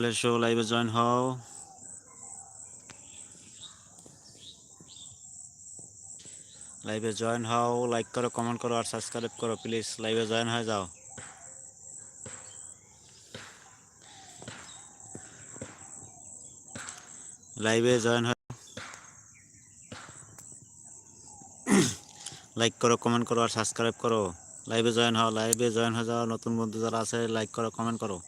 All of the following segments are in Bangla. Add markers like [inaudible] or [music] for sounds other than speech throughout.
এসো লাইভে জয়েন হও লাইভে জয়েন হও লাইক করো কমেন্ট করো আর সাবস্ক্রাইব করো প্লিজ লাইভে জয়েন হয়ে যাও লাইভে জয়েন হয়ে লাইক করো কমেন্ট করো আর সাবস্ক্রাইব করো লাইভে জয়েন হও লাইভে জয়েন হয়ে যাও নতুন বন্ধু যারা আছে লাইক করো কমেন্ট করো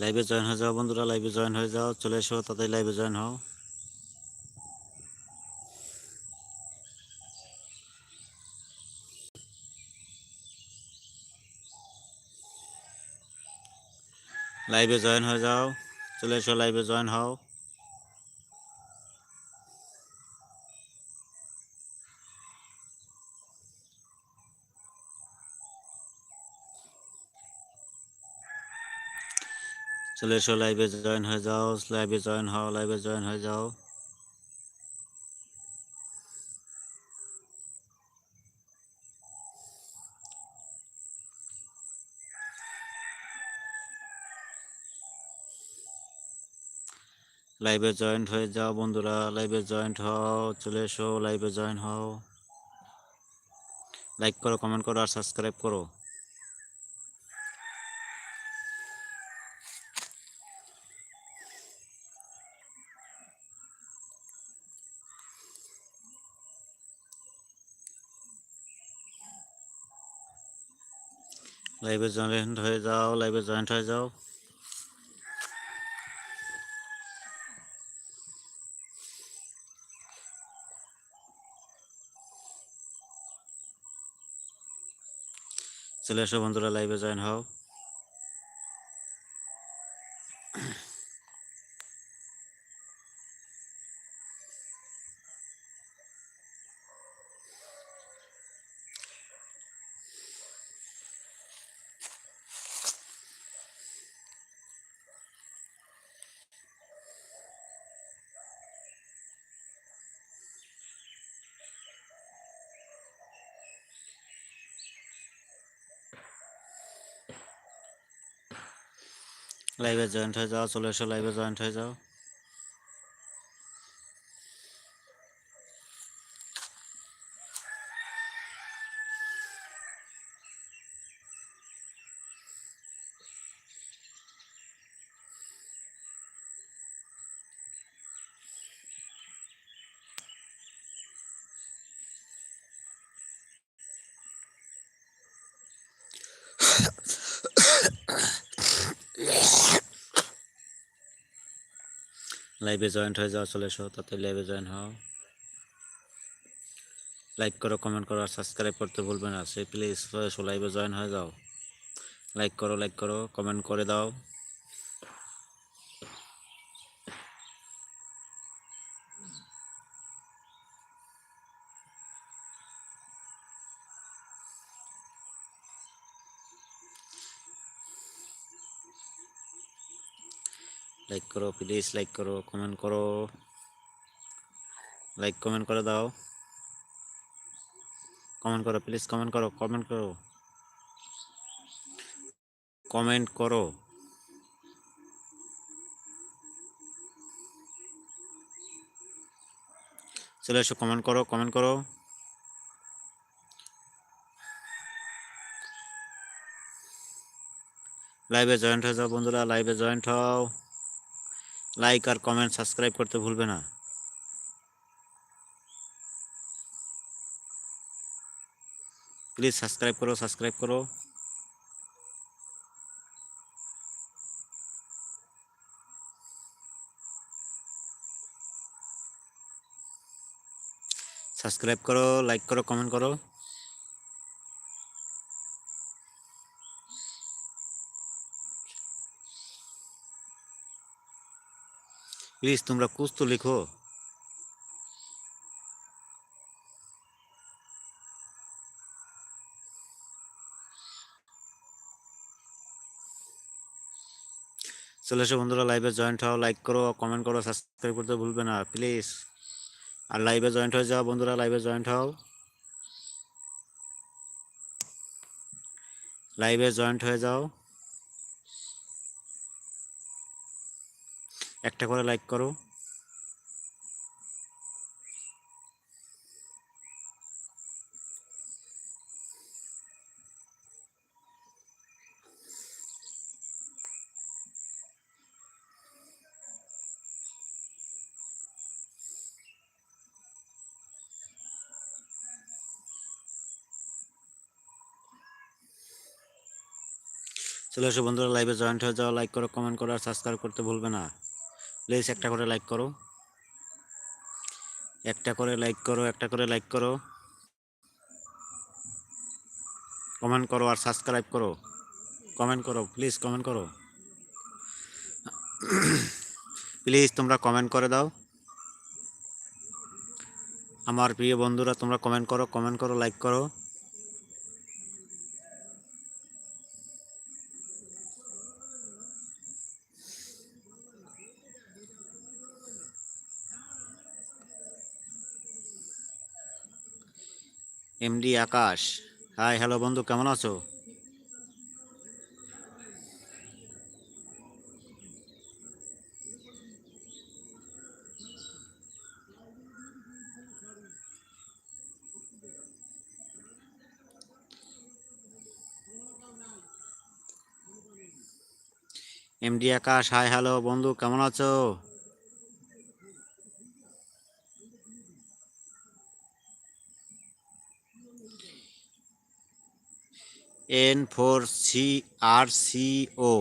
লাইভে জয়েন হয়ে যাও বন্ধুরা লাইভে জয়েন হয়ে যাও, চলে এসো তাদের লাইভে জয়েন হও। লাইভে জয়েন হয়ে যাও, চলে এসো লাইভে জয়েন হও। চলে এসো লাইভে জয়েন হয়ে যাও লাইভে জয়েন হও লাইভে জয়েন হয়ে যাও। লাইভে জয়েন্ট হয়ে যাও বন্ধুরা লাইভে জয়েন্ট হও, চলে এসো লাইভে জয়েন হও। লাইক করো কমেন্ট করো আর সাবস্ক্রাইব করো। লাইভে জয়েন্ট হয়ে যাও লাইভে জয়েন্ট হয়ে যাও। চলে আসো বন্ধুরা লাইভে জয়েন হও। লাইভে জয়েন্ট হয়ে যাও চলে এসো লাইভে জয়েন্ট হয়ে যাও। লাইভে জয়েন্ট হয়ে যাও, চলে এসো, তাতে লাইভে জয়েন হও। লাইক করো, কমেন্ট করো আর সাবস্ক্রাইব করতে ভুলবে না। সে প্লিজ লাইভে জয়েন হয়ে যাও। লাইক করো লাইক করো, কমেন্ট করে দাও। লাইক করো প্লিজ লাইক করো কমেন্ট করো। লাইক কমেন্ট করে দাও। কমেন্ট করো প্লিজ কমেন্ট করো কমেন্ট করো। কমেন্ট করো। চলে এসো কমেন্ট করো কমেন্ট করো। লাইভে জয়েন্ট হয়ে যাও বন্ধুরা লাইভে জয়েন্ট হও। লাইক আর কমেন্ট সাবস্ক্রাইব করতে ভুলবে না। প্লিজ সাবস্ক্রাইব করো সাবস্ক্রাইব করো। সাবস্ক্রাইব করো লাইক করো কমেন্ট করো। প্লিজ তোমরা কুছ তো লিখো। চলে এসো বন্ধুরা লাইভে জয়েন্ট হও লাইক করো কমেন্ট করো সাবস্ক্রাইব করতে ভুলবে না প্লিজ আর লাইভে জয়েন্ট হয়ে যাও বন্ধুরা লাইভে জয়েন্ট হও। লাইভে জয়েন্ট হয়ে যাও। একটা করে লাইক করো। চলে এসো বন্ধুরা লাইভে জয়েন্ট হয়ে যাও লাইক করো কমেন্ট করো আর সাবস্ক্রাইব করতে ভুলবে না। প্লিজ একটা করে লাইক করো। একটা করে লাইক করো, একটা করে লাইক করো। কমেন্ট করো আর সাবস্ক্রাইব করো। কমেন্ট করো প্লিজ কমেন্ট করো। প্লিজ তোমরা কমেন্ট করে দাও। আমার প্রিয় বন্ধুরা, তোমরা কমেন্ট করো কমেন্ট করো লাইক করো। এমডি আকাশ। হাই হ্যালো বন্ধু কেমন আছো? এমডি আকাশ হাই হ্যালো বন্ধু কেমন আছো? N four C R C O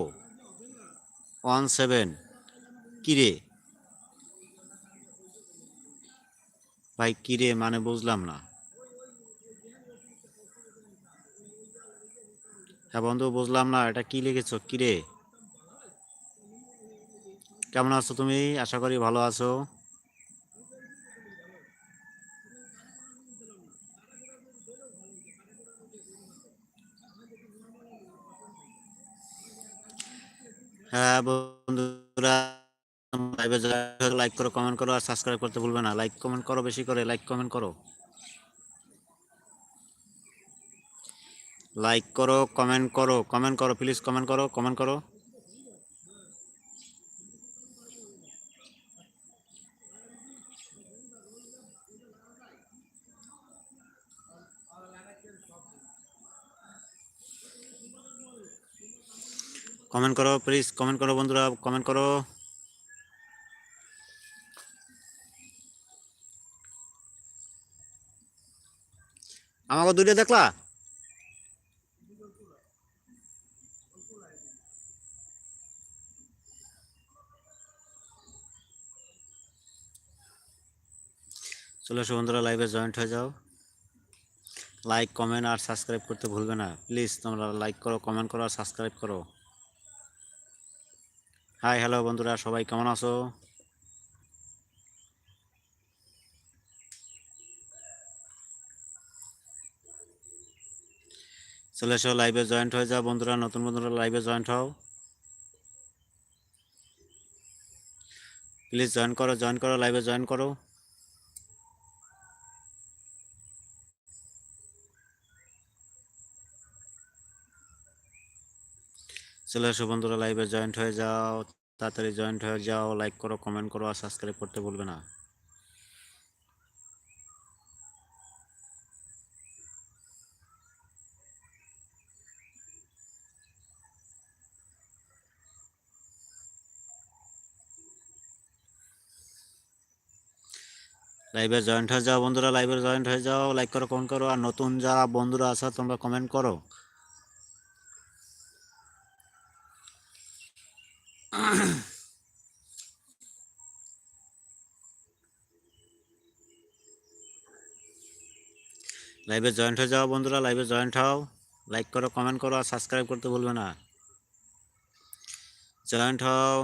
one seven কিরে? ভাই, কিরে মানে বুঝলাম না। হ্যাঁ বন্ধু, বুঝলাম না, এটা কি লিখেছো? কিরে? কেমন আছো তুমি? আশা করি ভালো আছো। হ্যাঁ বন্ধুরা লাইক করো কমেন্ট করো আর সাবস্ক্রাইব করতে ভুলবে না। লাইক কমেন্ট করো বেশি করে লাইক কমেন্ট করো। লাইক করো কমেন্ট করো কমেন্ট করো প্লিজ কমেন্ট করো কমেন্ট করো। কমেন্ট করো প্লিজ কমেন্ট করো বন্ধুরা কমেন্ট করো। আমাকে দুইটা দেখলা? চলে এসো বন্ধুরা লাইভে জয়েন্ট হয়ে যাও। লাইক কমেন্ট আর সাবস্ক্রাইব করতে ভুলবে না। প্লিজ তোমরা লাইক করো কমেন্ট করো আর সাবস্ক্রাইব করো। হাই হ্যালো বন্ধুরা, সবাই কেমন আছো? চলে এসো লাইভে জয়েন্ট হয়ে যাও, বন্ধুরা, নতুন বন্ধুরা লাইভে জয়েন্ট হও। প্লিজ জয়েন করো জয়েন করো লাইভে জয়েন করো। চলে এসো বন্ধুরা লাইভে জয়েন্ট হয়ে যাও, তাড়াতাড়ি জয়েন্ট হয়ে যাও লাইক করো কমেন্ট করো আর সাবস্ক্রাইব করতে ভুলবে না। লাইভে জয়েন্ট হয়ে যাও বন্ধুরা লাইভে জয়েন্ট হয়ে যাও লাইক করো কমেন্ট করো আর নতুন যারা বন্ধুরা আছো, তোমরা কমেন্ট করো। [coughs] লাইভে জয়েন্ট হয়ে যাও বন্ধুরা লাইভে জয়েন্ট হও। লাইক করো কমেন্ট করো আর সাবস্ক্রাইব করতে ভুলবে না। জয়েন্ট হও।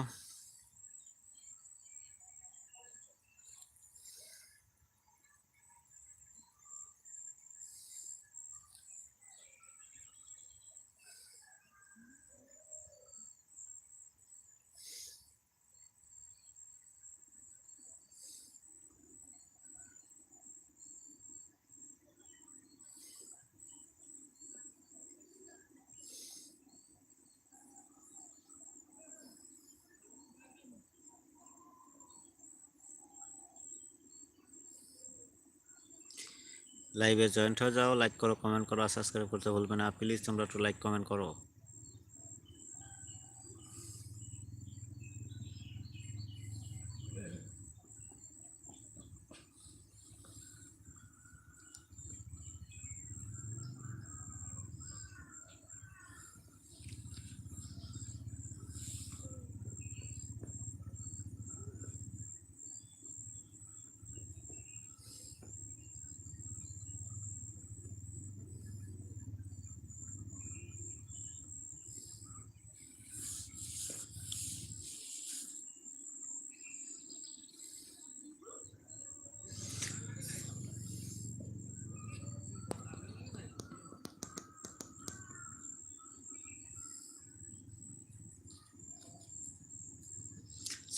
লাইভে জয়েন্ট হয়ে যাও লাইক করো কমেন্ট করো সাবস্ক্রাইব করতে ভুলবে না। প্লিজ তোমরা একটু লাইক কমেন্ট করো।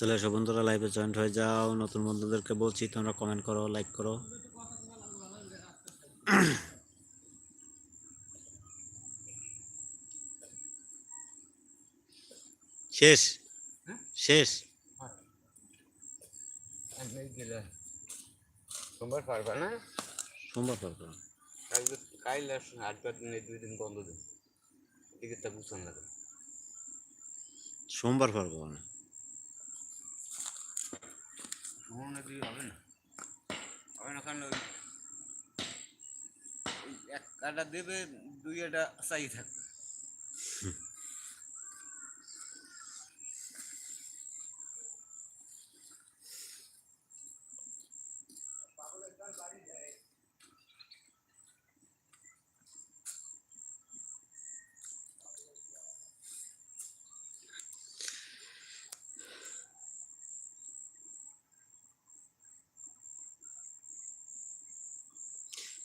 চলে এসো বন্ধুরা লাইভে জয়েন্ট হয়ে যাও। নতুন বন্ধুদেরকে বলছি তোমরা কমেন্ট করো লাইক করো। শেষ? শেষ? সোমবার পারবা না? সোমবার পারব কালকে আর আটবার দিন দুই দিন বন্ধ দিন টিকিটটা বুঝছেন না সোমবার পারব না। হবে না? হবে না কারণ ওই ওই এক কাটা দেবে দুই একটা সাই থাকবে।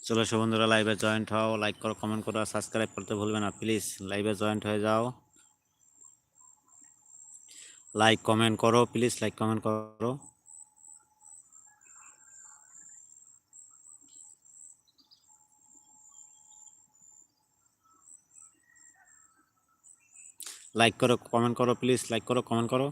চলো বন্ধুরা লাইভে জয়েন্ট হও লাইক করো কমেন্ট করো সাবস্ক্রাইব করতে ভুলবে না প্লিজ লাইভে জয়েন্ট হয়ে যাও। লাইক কমেন্ট করো প্লিজ লাইক কমেন্ট করো। লাইক করো কমেন্ট করো প্লিজ লাইক করো কমেন্ট করো।